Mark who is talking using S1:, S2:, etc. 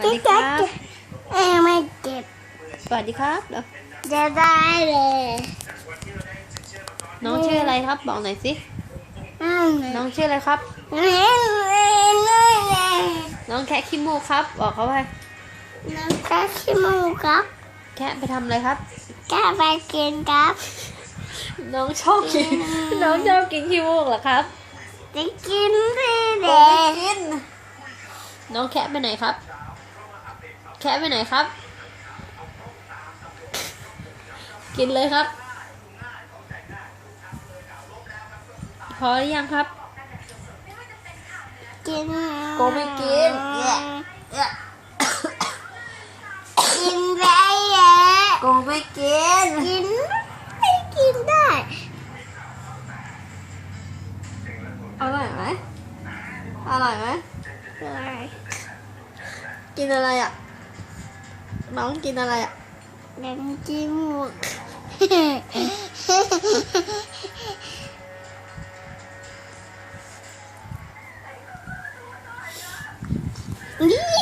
S1: วัสดีครับ
S2: เอ้ยไม่เจ็บ
S1: สวัสดีครับเดี๋ยว
S2: จะได้เลย
S1: น้องชื่ออะไรครับ บอกหน่อยสิ
S2: อืม
S1: น้องชื่ออะไรครับ
S2: เล่นเล่นเล่นเล่น
S1: น้องแคะขี้มูกครับ บอกเขาไป
S2: น้ำตาขี้มูกครับ
S1: แคะไปทำอะไรครับ
S2: กล้าไปกินครับ
S1: น้องชอบกิน น้องชอบกินขี้มูกเหรอครับ
S2: จะกินเลยเด็
S1: กินน้องแคะไปไหนครับ แคะไปไหนครับ กินเลยครับ พอหรือยังครับ
S2: กิน
S1: โกไม่กินแย่แย่
S2: กินไปแย่
S1: โกไม่กิน
S2: กินไม่กินได้
S1: อร่อยไหมอร่อยไหม
S2: อะไร
S1: กินอะไรอะ น้องกินอะไรอะ
S2: น้ำจิ้มมูกนี่